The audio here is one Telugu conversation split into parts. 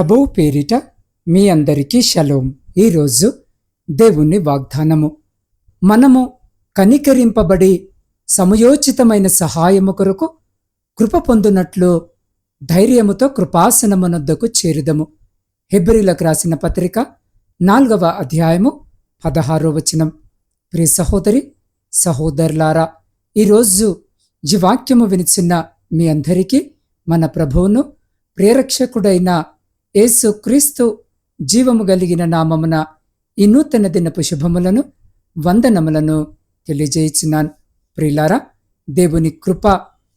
ప్రభువు పేరిట మీ అందరికీ షలోం. ఈరోజు దేవుని వాగ్దానము. మనము కనికరింపబడి సమయోచితమైన సహాయము కొరకు కృప పొందునట్లు ధైర్యముతో కృపాసనమునొద్దకు చేరుదము. హెబ్రిలకు రాసిన పత్రిక నాలుగవ అధ్యాయము పదహారో వచనం. ప్రియ సహోదరి సహోదరులారా ఈరోజు ఈ వాక్యము వినిచిన్న మీ అందరికీ మన ప్రభువును ప్రేరక్షకుడైన యేసు క్రీస్తు జీవము కలిగిన నామమున ఈ నూతన దినపు శుభములను వందనములను తెలియజేయుచున్నాను. ప్రిలారా దేవుని కృప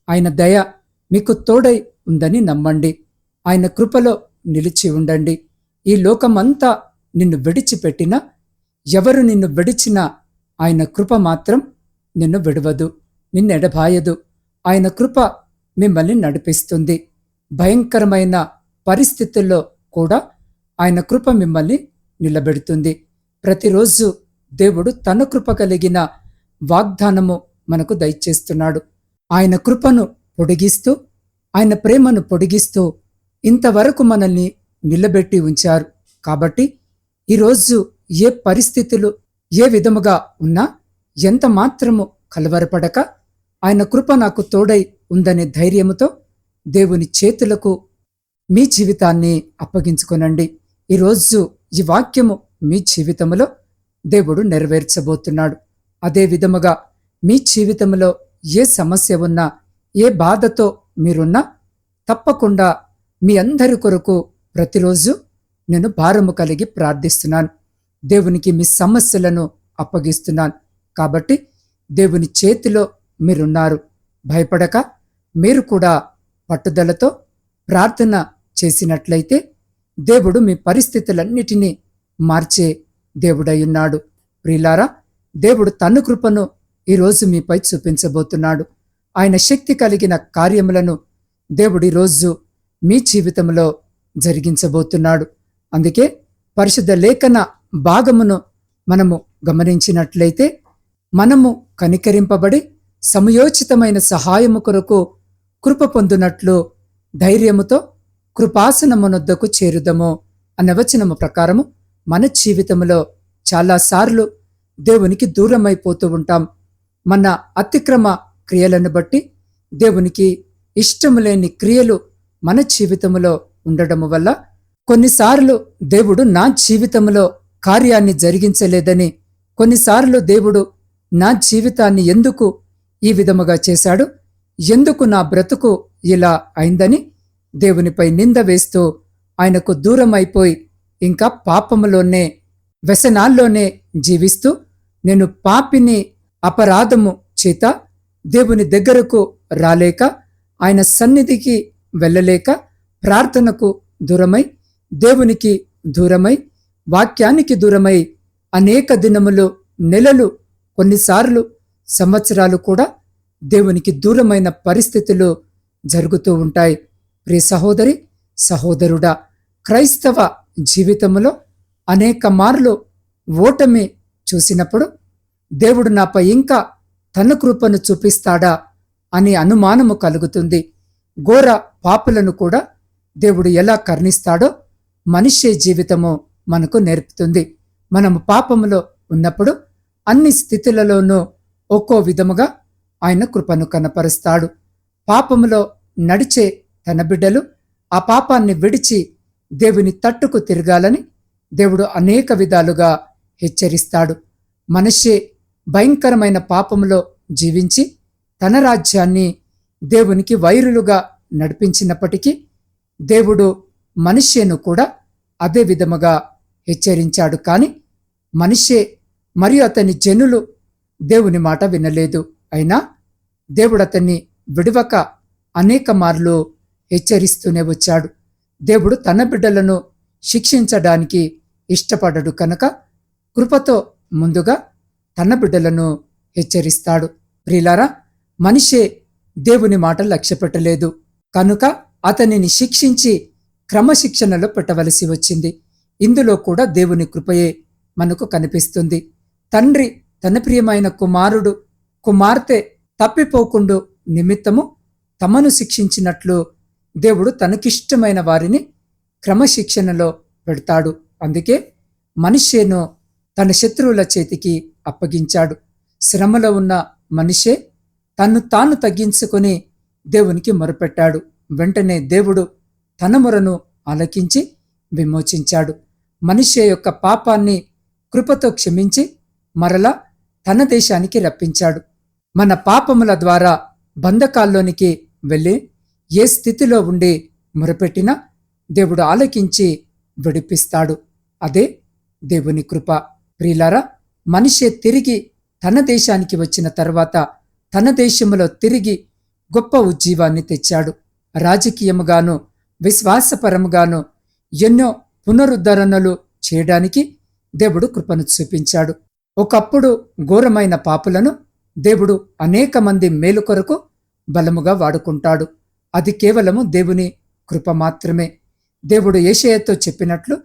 ఆయన దయ మీకు తోడై ఉందని నమ్మండి. ఆయన కృపలో నిలిచి ఉండండి. ఈ లోకమంతా నిన్ను విడిచిపెట్టినా ఎవరు నిన్ను విడిచినా ఆయన కృప మాత్రం నిన్ను విడవదు నిన్నెడబాయదు ఆయన కృప మిమ్మల్ని నడిపిస్తుంది. భయంకరమైన పరిస్థితుల్లో కూడా ఆయన కృప మిమ్మల్ని నిలబెడుతుంది. ప్రతిరోజు దేవుడు తన కృప కలిగిన వాగ్దానము మనకు దయచేస్తున్నాడు. ఆయన కృపను పొడిగిస్తూ ఆయన ప్రేమను పొడిగిస్తూ ఇంతవరకు మనల్ని నిలబెట్టి ఉంచారు. కాబట్టి ఈరోజు ఏ పరిస్థితులు ఏ విధముగా ఉన్నా ఎంత మాత్రము కలవరపడక ఆయన కృప నాకు తోడై ఉందనే ధైర్యముతో దేవుని చేతులకు మీ జీవితాన్ని అప్పగించుకొనండి. ఈరోజు ఈ వాక్యము మీ జీవితంలో దేవుడు నెరవేర్చబోతున్నాడు. అదే విధముగా మీ జీవితంలో ఏ సమస్య ఉన్నా ఏ బాధతో మీరున్నా తప్పకుండా మీ అందరి కొరకు ప్రతిరోజు నేను భారము కలిగి ప్రార్థిస్తున్నాను. దేవునికి మీ సమస్యలను అప్పగిస్తున్నాను. కాబట్టి దేవుని చేతిలో మీరున్నారు. భయపడక మీరు కూడా పట్టుదలతో ప్రార్థన చేసినట్లయితే దేవుడు మీ పరిస్థితులన్నిటినీ మార్చే దేవుడయ్యున్నాడు ప్రిలారా దేవుడు తన కృపను ఈరోజు మీపై చూపించబోతున్నాడు. ఆయన శక్తి కలిగిన కార్యములను దేవుడు ఈరోజు మీ జీవితంలో జరిగించబోతున్నాడు. అందుకే పరిశుద్ధ లేఖన భాగమును మనము గమనించినట్లయితే మనము కనికరింపబడి సమయోచితమైన సహాయము కొరకు కృప పొందినట్లు ధైర్యముతో కృపాసనమునొద్దకు చేరుదము అన్న వచనము ప్రకారము మన జీవితంలో చాలాసార్లు దేవునికి దూరమైపోతూ ఉంటాం. మన అతిక్రమ క్రియలను బట్టి దేవునికి ఇష్టము లేని క్రియలు మన జీవితంలో ఉండడము వల్ల కొన్నిసార్లు దేవుడు నా జీవితంలో కార్యాన్ని జరిగించలేదని కొన్నిసార్లు దేవుడు నా జీవితాన్ని ఎందుకు ఈ విధముగా చేశాడు ఎందుకు నా బ్రతుకు ఇలా అయిందని దేవునిపై నింద వేస్తూ ఆయనకు దూరం అయిపోయి ఇంకా పాపములోనే వ్యసనాల్లోనే జీవిస్తూ నేను పాపిని అపరాధము చేత దేవుని దగ్గరకు రాలేక ఆయన సన్నిధికి వెళ్ళలేక ప్రార్థనకు దూరమై దేవునికి దూరమై వాక్యానికి దూరమై అనేక దినములు నెలలు కొన్నిసార్లు సంవత్సరాలు కూడా దేవునికి దూరమైన పరిస్థితులు జరుగుతూ ఉంటాయి. ప్రియ సహోదరి సహోదరుడా క్రైస్తవ జీవితంలో అనేక మార్లు ఓటమి చూసినప్పుడు దేవుడు నాపై ఇంకా తన కృపను చూపిస్తాడా అని అనుమానము కలుగుతుంది. ఘోర పాపులను కూడా దేవుడు ఎలా కర్ణిస్తాడో మనిషి జీవితము మనకు నేర్పుతుంది. మనము పాపములో ఉన్నప్పుడు అన్ని స్థితులలోనూ ఒక్కో విధముగా ఆయన కృపను కనపరుస్తాడు. పాపములో నడిచే తన బిడ్డలు ఆ పాపాన్ని విడిచి దేవుని తట్టుకు తిరగాలని దేవుడు అనేక విధాలుగా హెచ్చరిస్తాడు. మనిషే భయంకరమైన పాపములో జీవించి తన రాజ్యాన్ని దేవునికి వైరులుగా నడిపించినప్పటికీ దేవుడు మనిషిను కూడా అదే విధముగా హెచ్చరించాడు. కాని మనిషే మరియు అతని జనులు దేవుని మాట వినలేదు. అయినా దేవుడు అతన్ని విడవక అనేక మార్లు హెచ్చరిస్తూనే వచ్చాడు. దేవుడు తన బిడ్డలను శిక్షించడానికి ఇష్టపడడు కనుక కృపతో ముందుగా తన బిడ్డలను హెచ్చరిస్తాడు. ప్రిలారా మనిషే దేవుని మాట లక్ష్యపెట్టలేదు. కనుక అతనిని శిక్షించి క్రమశిక్షణలో పెట్టవలసి వచ్చింది. ఇందులో కూడా దేవుని కృపయే మనకు కనిపిస్తుంది. తండ్రి తన ప్రియమైన కుమారుడు కుమార్తె తప్పిపోకుండా నిమిత్తము తమను శిక్షించినట్లు దేవుడు తనకిష్టమైన వారిని క్రమశిక్షణలో పెడతాడు. అందుకే మనిషేను తన శత్రువుల చేతికి అప్పగించాడు. శ్రమలో ఉన్న మనిషే తన్ను తాను తగ్గించుకొని దేవునికి మొరపెట్టాడు. వెంటనే దేవుడు తన మొరను ఆలకించి విమోచించాడు. మనిషి యొక్క పాపాన్ని కృపతో క్షమించి మరలా తన దేశానికి రప్పించాడు. మన పాపముల ద్వారా బంధకాల్లోనికి వెళ్ళి ఏ స్థితిలో ఉండి మొరపెట్టినా దేవుడు ఆలకించి విడిపిస్తాడు. అదే దేవుని కృప. ప్రియులారా మనిషి తిరిగి తన దేశానికి వచ్చిన తర్వాత తన దేశంలో తిరిగి గొప్ప ఉజ్జీవాన్ని తెచ్చాడు. రాజకీయముగాను విశ్వాసపరముగాను ఎన్నో పునరుద్ధరణలు చేయడానికి దేవుడు కృపను చూపించాడు. ఒకప్పుడు ఘోరమైన పాపులను దేవుడు అనేక మంది మేలు కొరకు బలముగా వాడుకుంటాడు. అది కేవలము దేవుని కృప మాత్రమే. దేవుడు ఏషయతో చెప్పినట్లు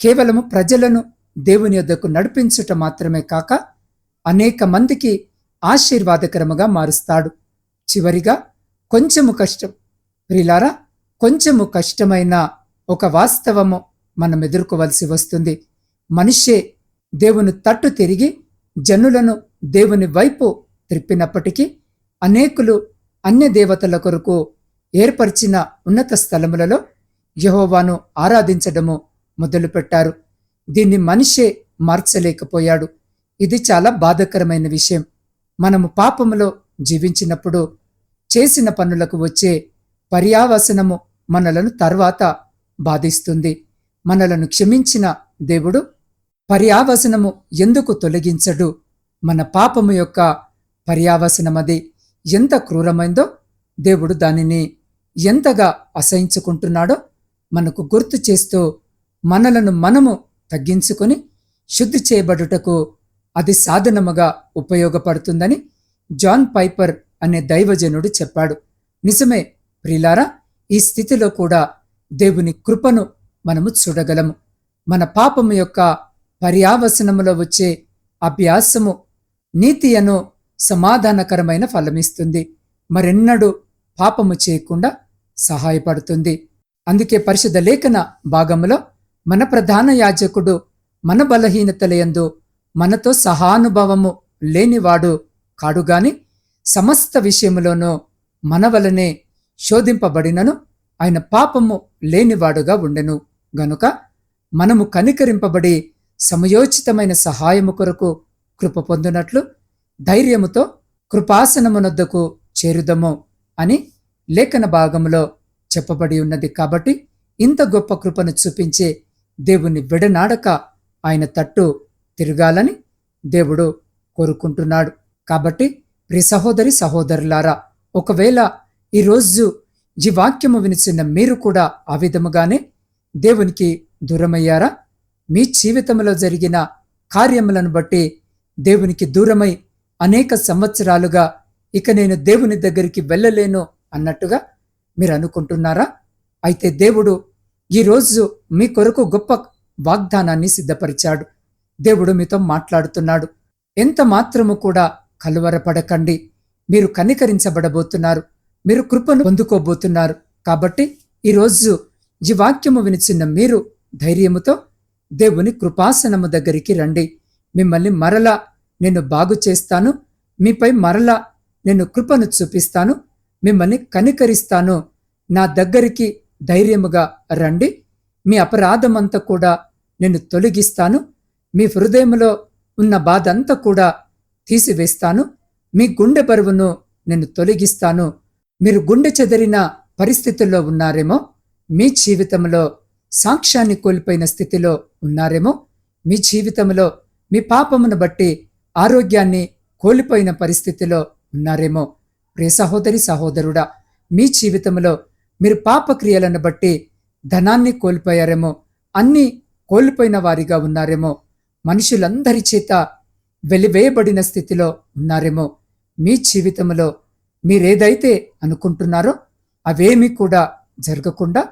కేవలము ప్రజలను దేవుని యొద్దకు నడిపించుట మాత్రమే కాక అనేక మందికి ఆశీర్వాదకరముగా మారుస్తాడు. చివరిగా కొంచెము కష్టం. ప్రిలారా కొంచెము కష్టమైన ఒక వాస్తవము మనం ఎదుర్కోవలసి వస్తుంది. మనిషే దేవుని తట్టు తిరిగి జనులను దేవుని వైపు త్రిప్పినప్పటికీ అనేకులు అన్య దేవతల కొరకు ఏర్పరిచిన ఉన్నత స్థలములలో యహోవాను ఆరాధించడము మొదలుపెట్టారు. దీన్ని మనిషే మార్చలేకపోయాడు. ఇది చాలా బాధకరమైన విషయం. మనము పాపములో జీవించినప్పుడు చేసిన పనులకు వచ్చే పర్యావసనము మనలను తర్వాత బాధిస్తుంది. మనలను క్షమించిన దేవుడు పర్యావసనము ఎందుకు తొలగించడు? మన పాపము యొక్క పర్యావసనమది ఎంత క్రూరమైందో దేవుడు దానిని ఎంతగా అసహించుకుంటున్నాడో మనకు గుర్తు చేస్తూ మనలను మనము తగ్గించుకొని శుద్ధి చేయబడుటకు అది సాధనముగా ఉపయోగపడుతుందని జాన్ పైపర్ అనే దైవజనుడు చెప్పాడు. నిజమే ప్రిలారా ఈ స్థితిలో కూడా దేవుని కృపను మనము చూడగలము. మన పాపము యొక్క పర్యావసనములో వచ్చే అభ్యాసము నీతి అను సమాధానకరమైన ఫలమిస్తుంది. మరెన్నడూ పాపము చేయకుండా సహాయపడుతుంది. అందుకే పరిశుద్ధ లేఖన భాగములో మన ప్రధాన యాజకుడు మన బలహీనతలయందు మనతో సహానుభవము లేనివాడు కాడుగాని సమస్త విషయములోనూ మన వలనే శోధింపబడినను ఆయన పాపము లేనివాడుగా ఉండెను. గనుక మనము కనికరింపబడి సమయోచితమైన సహాయము కొరకు కృప పొందినట్లు ధైర్యముతో కృపాసనమునొద్దకు చేరుదము. అని లేఖన భాగంలో చెప్పబడి ఉన్నది కాబట్టి ఇంత గొప్ప కృపను చూపించే దేవుని విడనాడక ఆయన తట్టు తిరగాలని దేవుడు కోరుకుంటున్నాడు. కాబట్టి ప్రి సహోదరి సహోదరులారా ఒకవేళ ఈరోజు ఈ వాక్యము వినిచిన మీరు కూడా ఆ విధముగానే దేవునికి దూరమయ్యారా? మీ జీవితంలో జరిగిన కార్యములను బట్టి దేవునికి దూరమై అనేక సంవత్సరాలుగా ఇక నేను దేవుని దగ్గరికి వెళ్ళలేను అన్నట్టుగా మీరు అనుకుంటున్నారా? అయితే దేవుడు ఈరోజు మీ కొరకు గొప్ప వాగ్దానాన్ని సిద్ధపరిచాడు. దేవుడు మీతో మాట్లాడుతున్నాడు. ఎంత మాత్రము కూడా కలువరపడకండి. మీరు కనికరించబడబోతున్నారు. మీరు కృపను పొందుకోబోతున్నారు. కాబట్టి ఈరోజు ఈ వాక్యము వినిచిన్న మీరు ధైర్యముతో దేవుని కృపాసనము దగ్గరికి రండి. మిమ్మల్ని మరలా నేను బాగు చేస్తాను. మీపై మరలా నేను కృపను చూపిస్తాను మిమ్మల్ని కనికరిస్తాను. నా దగ్గరికి ధైర్యముగా రండి. మీ అపరాధమంతా కూడా నేను తొలగిస్తాను. మీ హృదయంలో ఉన్న బాధ అంతా కూడా తీసివేస్తాను. మీ గుండె బరువును నేను తొలగిస్తాను. మీరు గుండె చెదరిన పరిస్థితుల్లో ఉన్నారేమో మీ జీవితంలో సాక్ష్యాన్ని కోల్పోయిన స్థితిలో ఉన్నారేమో మీ జీవితంలో మీ పాపమును బట్టి ఆరోగ్యాన్ని కోల్పోయిన పరిస్థితిలో ఉన్నారేమో? ప్రియ సహోదరి సహోదరుడా మీ జీవితంలో మీరు పాపక్రియలను బట్టి ధనాన్ని కోల్పోయారేమో? అన్నీ కోల్పోయిన వారిగా ఉన్నారేమో? మనుషులందరి చేత వెలివేయబడిన స్థితిలో ఉన్నారేమో? మీ జీవితంలో మీరేదైతే అనుకుంటున్నారో అవేమీ కూడా జరగకుండా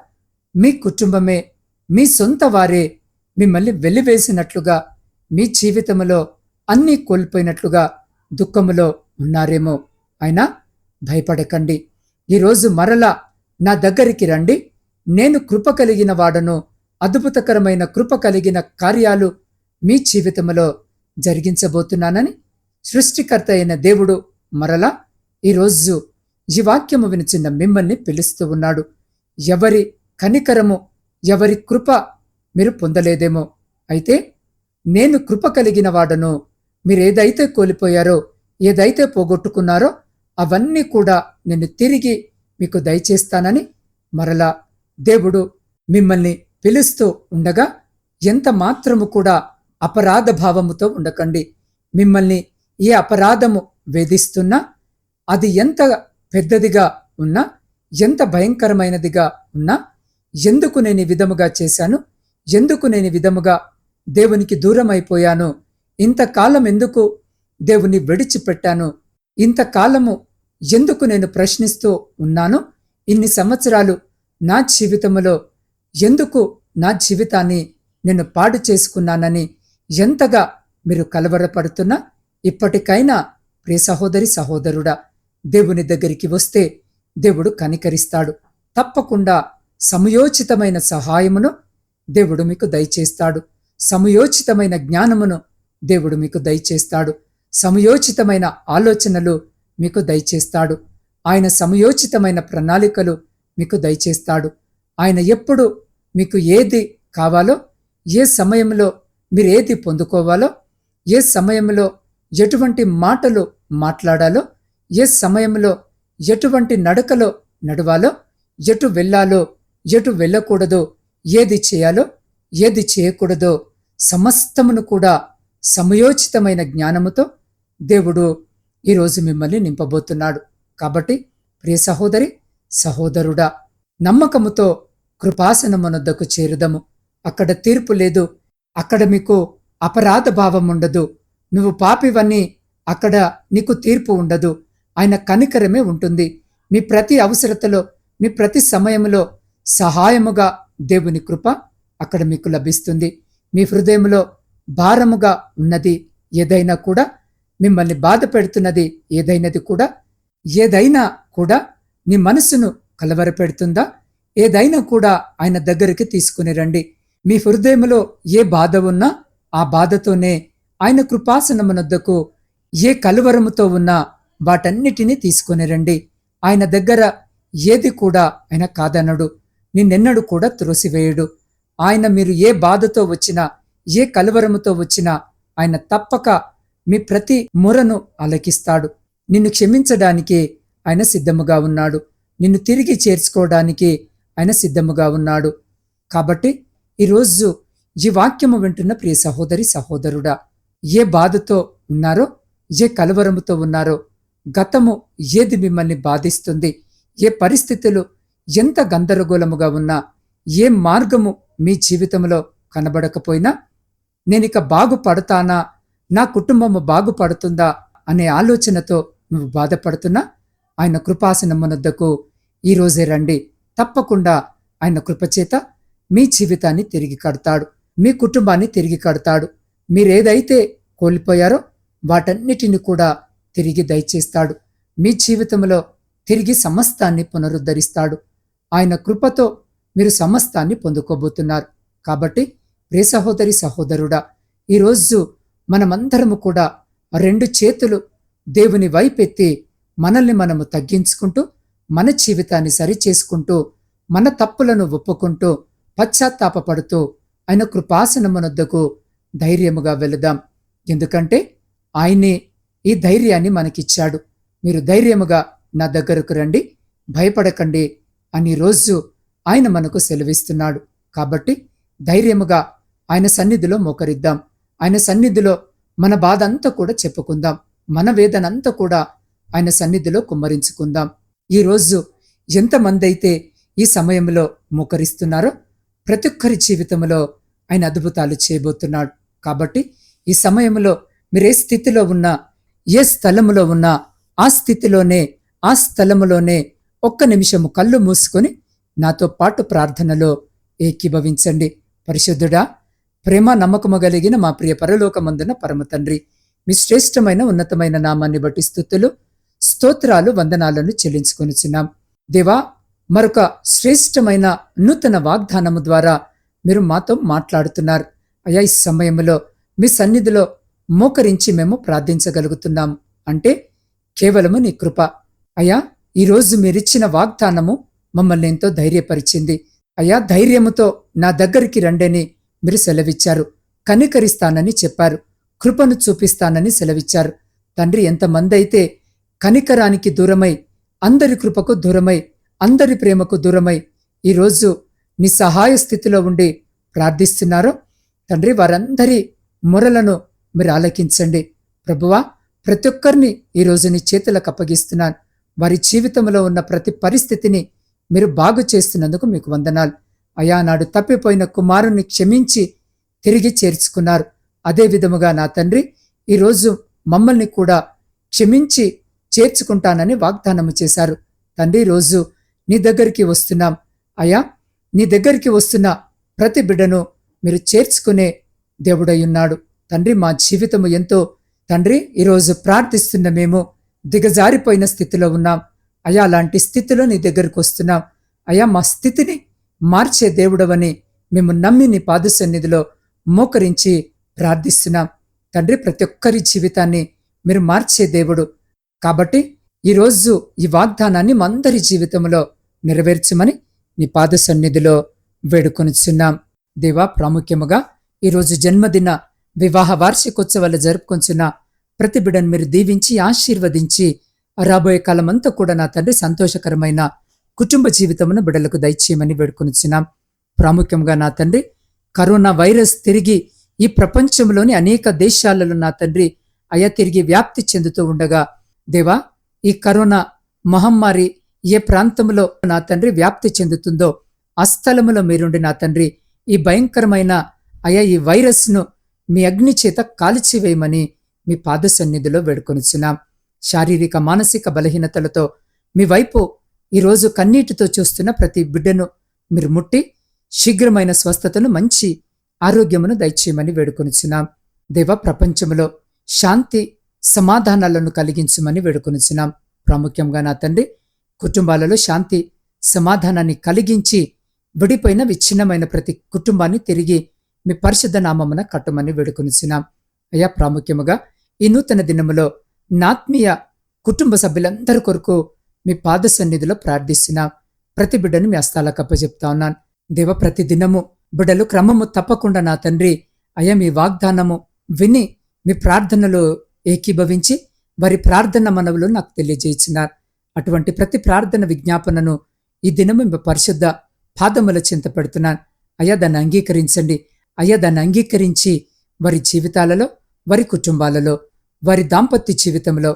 మీ కుటుంబమే మీ సొంత వారే మిమ్మల్ని వెలివేసినట్లుగా మీ జీవితంలో అన్నీ కోల్పోయినట్లుగా దుఃఖములో ఉన్నారేమో. అయినా భయపడకండి. ఈరోజు మరలా నా దగ్గరికి రండి. నేను కృప కలిగిన వాడను. అద్భుతకరమైన కృప కలిగిన కార్యాలు మీ జీవితంలో జరిగించబోతున్నానని సృష్టికర్త అయిన దేవుడు మరలా ఈరోజు ఈ వాక్యము వినిచిన మిమ్మల్ని పిలుస్తూ ఉన్నాడు. ఎవరి కనికరము ఎవరి కృప మీరు పొందలేదేమో. అయితే నేను కృప కలిగిన వాడను. మీరేదైతే కోల్పోయారో ఏదైతే పోగొట్టుకున్నారో అవన్నీ కూడా నేను తిరిగి మీకు దయచేస్తానని మరలా దేవుడు మిమ్మల్ని పిలుస్తూ ఉండగా ఎంత మాత్రము కూడా అపరాధ భావముతో ఉండకండి. మిమ్మల్ని ఏ అపరాధము వేధిస్తున్నా అది ఎంత పెద్దదిగా ఉన్నా ఎంత భయంకరమైనదిగా ఉన్నా ఎందుకు నేను ఈ విధముగా చేశాను ఎందుకు నేను విధముగా దేవునికి దూరం అయిపోయాను ఇంతకాలం ఎందుకు దేవుని విడిచిపెట్టాను. ఇంతకాలము ఎందుకు నేను ప్రశ్నిస్తూ ఉన్నాను? ఇన్ని సంవత్సరాలు నా జీవితంలో ఎందుకు నా జీవితాన్ని నేను పాడు చేసుకున్నానని ఎంతగా మీరు కలవరపడుతున్నా? ఇప్పటికైనా ప్రియ సహోదరి సహోదరుడా దేవుని దగ్గరికి వస్తే దేవుడు కనికరిస్తాడు. తప్పకుండా సమయోచితమైన సహాయమును దేవుడు మీకు దయచేస్తాడు. సమయోచితమైన జ్ఞానమును దేవుడు మీకు దయచేస్తాడు. సమయోచితమైన ఆలోచనలు మీకు దయచేస్తాడు. ఆయన సమయోచితమైన ప్రణాళికలు మీకు దయచేస్తాడు. ఆయన ఎప్పుడు మీకు ఏది కావాలో ఏ సమయంలో మీరు ఏది పొందుకోవాలో ఏ సమయంలో ఎటువంటి మాటలు మాట్లాడాలో ఏ సమయంలో ఎటువంటి నడకలో నడవాలో ఎటు వెళ్ళాలో ఎటు వెళ్ళకూడదో ఏది చేయాలో ఏది చేయకూడదో సమస్తమును కూడా సమయోచితమైన జ్ఞానముతో దేవుడు ఈరోజు మిమ్మల్ని నింపబోతున్నాడు. కాబట్టి ప్రియ సహోదరి సహోదరుడా నమ్మకముతో కృపాసనమునొద్దకు చేరుదము. అక్కడ తీర్పు లేదు. అక్కడ మీకు అపరాధ భావం ఉండదు. నువ్వు పాపివన్నీ అక్కడ నీకు తీర్పు ఉండదు. ఆయన కనికరమే ఉంటుంది. మీ ప్రతి అవసరతలో మీ ప్రతి సమయంలో సహాయముగా దేవుని కృప అక్కడ మీకు లభిస్తుంది. మీ హృదయంలో భారముగా ఉన్నది ఏదైనా కూడా మిమ్మల్ని బాధ పెడుతున్నది ఏదైనది కూడా ఏదైనా కూడా నీ మనసును కలవరపెడుతుందా ఏదైనా కూడా ఆయన దగ్గరికి తీసుకుని రండి. మీ హృదయంలో ఏ బాధ ఉన్నా ఆ బాధతోనే ఆయన కృపాసనమునొద్దకు ఏ కలువరముతో ఉన్నా వాటన్నిటినీ తీసుకుని రండి. ఆయన దగ్గర ఏది కూడా ఆయన కాదనడు. నిన్నెన్నడు కూడా త్రోసివేయడు. ఆయన మీరు ఏ బాధతో వచ్చినా ఏ కలువరముతో వచ్చినా ఆయన తప్పక మీ ప్రతి మొరను అలకిస్తాడు నిన్ను క్షమించడానికి ఆయన సిద్ధముగా ఉన్నాడు. నిన్ను తిరిగి చేర్చుకోవడానికి ఆయన సిద్ధముగా ఉన్నాడు. కాబట్టి ఈరోజు ఈ వాక్యము వింటున్న ప్రియ సహోదరి సహోదరుడా ఏ బాధతో ఉన్నారో ఏ కలవరముతో ఉన్నారో గతము ఏది మిమ్మల్ని బాధిస్తుంది ఏ పరిస్థితులు ఎంత గందరగోళముగా ఉన్నా ఏ మార్గము మీ జీవితంలో కనబడకపోయినా నేనిక బాగుపడతానా నా కుటుంబము బాగుపడుతుందా అనే ఆలోచనతో నువ్వు బాధపడుతున్నా? ఆయన కృపాసనమునద్దకు ఈరోజే రండి. తప్పకుండా ఆయన కృపచేత మీ జీవితాన్ని తిరిగి కడతాడు. మీ కుటుంబాన్ని తిరిగి కడతాడు. మీరేదైతే కోల్పోయారో వాటన్నిటిని కూడా తిరిగి దయచేస్తాడు. మీ జీవితంలో తిరిగి సమస్తాన్ని పునరుద్ధరిస్తాడు. ఆయన కృపతో మీరు సమస్తాన్ని పొందుకోబోతున్నారు. కాబట్టి ప్రే సహోదరి సహోదరుడా ఈరోజు మనమందరము కూడా రెండు చేతులు దేవుని వైపెత్తి మనల్ని మనము తగ్గించుకుంటూ మన జీవితాన్ని సరిచేసుకుంటూ మన తప్పులను ఒప్పుకుంటూ పశ్చాత్తాపపడుతూ ఆయన కృపాసనమునొద్దకు ధైర్యముగా వెళదాం. ఎందుకంటే ఆయనే ఈ ధైర్యాన్ని మనకిచ్చాడు. మీరు ధైర్యముగా నా దగ్గరకు రండి భయపడకండి అని రోజు ఆయన మనకు సెలవిస్తున్నాడు. కాబట్టి ధైర్యముగా ఆయన సన్నిధిలో మోకరిద్దాం. ఆయన సన్నిధిలో మన బాధ అంతా కూడా చెప్పుకుందాం. మన వేదన అంతా కూడా ఆయన సన్నిధిలో కుమ్మరించుకుందాం. ఈరోజు ఎంతమంది అయితే ఈ సమయంలో మోకరిస్తున్నారో ప్రతి ఒక్కరి జీవితంలో ఆయన అద్భుతాలు చేయబోతున్నాడు. కాబట్టి ఈ సమయంలో మీరు ఏ స్థితిలో ఉన్నా ఏ స్థలములో ఉన్నా ఆ స్థితిలోనే ఆ స్థలములోనే ఒక్క నిమిషము కళ్ళు మూసుకొని నాతో పాటు ప్రార్థనలో ఏకీభవించండి. పరిశుద్ధుడా ప్రేమ నమ్మకము కలిగిన మా ప్రియ పరలోకమందున పరమ తండ్రి మీ శ్రేష్టమైన ఉన్నతమైన నామాన్ని బట్టి స్థుతులు స్తోత్రాలు వందనాలను చెల్లించుకొనిచున్నాం. దేవా మరొక శ్రేష్టమైన నూతన వాగ్దానము ద్వారా మీరు మాతో మాట్లాడుతున్నారు. అయ్యా ఈ సమయంలో మీ సన్నిధిలో మోకరించి మేము ప్రార్థించగలుగుతున్నాం. అంటే కేవలము నీ కృప. అయ్యా ఈరోజు మీరిచ్చిన వాగ్దానము మమ్మల్ని ఎంతో ధైర్యపరిచింది. అయ్యా ధైర్యముతో నా దగ్గరికి రండని మీరు సెలవిచ్చారు. కనికరిస్తానని చెప్పారు. కృపను చూపిస్తానని సెలవిచ్చారు. తండ్రి ఎంతమంది అయితే కనికరానికి దూరమై అందరి కృపకు దూరమై అందరి ప్రేమకు దూరమై ఈరోజు నీ సహాయ స్థితిలో ఉండి ప్రార్థిస్తున్నారో తండ్రి వారందరి మొరలను మీరు ఆలకించండి. ప్రభువా ప్రతి ఒక్కరిని ఈరోజు నీ చేతులకు అప్పగిస్తున్నాను. వారి జీవితంలో ఉన్న ప్రతి పరిస్థితిని మీరు బాగు చేస్తున్నందుకు మీకు వందనాలు. అయా నాడు తప్పిపోయిన కుమారుణ్ణి క్షమించి తిరిగి చేర్చుకున్నారు. అదే విధముగా నా తండ్రి ఈరోజు మమ్మల్ని కూడా క్షమించి చేర్చుకుంటానని వాగ్దానము చేశారు. తండ్రి రోజు నీ దగ్గరికి వస్తున్నాం. అయా నీ దగ్గరికి వస్తున్న ప్రతి బిడ్డను మీరు చేర్చుకునే దేవుడయ్యున్నాడు తండ్రి మా జీవితము ఎంతో తండ్రి ఈరోజు ప్రార్థిస్తున్న మేము దిగజారిపోయిన స్థితిలో ఉన్నాం. అయా అలాంటి స్థితిలో నీ దగ్గరికి వస్తున్నాం. అయా మా స్థితిని మార్చే దేవుడవని మేము నమ్మి నీ పాద సన్నిధిలో మోకరించి ప్రార్థిస్తున్నాం. తండ్రి ప్రతి ఒక్కరి జీవితాన్ని మీరు మార్చే దేవుడు. కాబట్టి ఈరోజు ఈ వాగ్దానాన్ని మందరి జీవితంలో నెరవేర్చమని నీ పాద సన్నిధిలో వేడుకొనిచున్నాం. దేవా ప్రాముఖ్యముగా ఈరోజు జన్మదిన వివాహ వార్షికోత్సవాలు జరుపుకొంచున్న ప్రతి బిడను మీరు దీవించి ఆశీర్వదించి రాబోయే కాలమంతా కూడా నా తండ్రి సంతోషకరమైన కుటుంబ జీవితమును బిడ్డలకు దయచేయమని వేడుకొనిచ్చినాం ప్రాముఖ్యంగా నా తండ్రి కరోనా వైరస్ తిరిగి ఈ ప్రపంచంలోని అనేక దేశాలలో నా తండ్రి అయా తిరిగి వ్యాప్తి చెందుతూ ఉండగా దేవా ఈ కరోనా మహమ్మారి ఏ ప్రాంతంలో నా తండ్రి వ్యాప్తి చెందుతుందో ఆ స్థలములో మీరుండి నా తండ్రి ఈ భయంకరమైన అయా ఈ వైరస్ను మీ అగ్ని చేత కాల్చివేయమని మీ పాద సన్నిధిలో వేడుకొనిచున్నాం. శారీరక మానసిక బలహీనతలతో మీ వైపు ఈరోజు కన్నీటితో చూస్తున్న ప్రతి బిడ్డను మీరు ముట్టి శీఘ్రమైన స్వస్థతను మంచి ఆరోగ్యమును దయచేయమని వేడుకొనిచున్నాం. దేవ ప్రపంచంలో శాంతి సమాధానాలను కలిగించమని వేడుకొనిచున్నాం. ప్రాముఖ్యంగా నా తండ్రి కుటుంబాలలో శాంతి సమాధానాన్ని కలిగించి విడిపోయిన విచ్ఛిన్నమైన ప్రతి కుటుంబాన్ని తిరిగి మీ పరిశుద్ధ నామమున కట్టమని వేడుకొనిచున్నాం. అయ్యా ప్రాముఖ్యముగా ఈ నూతన దినములో నాత్మీయ కుటుంబ సభ్యులందరి కొరకు మీ పాద సన్నిధిలో ప్రార్థిస్తున్నా ప్రతి బిడ్డను మీ అస్తాలకు అప్పచెప్తా ఉన్నాను. దేవ ప్రతి దినము బిడ్డలు క్రమము తప్పకుండా నా తండ్రి అయ్యా మీ వాగ్దానము విని మీ ప్రార్థనలో ఏకీభవించి వారి ప్రార్థన మనవులు నాకు తెలియజేయించినారు అటువంటి ప్రతి ప్రార్థన విజ్ఞాపనను ఈ దినము మీ పరిశుద్ధ పాదముల చింత పెడుతున్నాను. అయ్యా దాన్ని అంగీకరించండి. అయ్యా దాన్ని అంగీకరించి వారి జీవితాలలో వారి కుటుంబాలలో వారి దాంపత్య జీవితంలో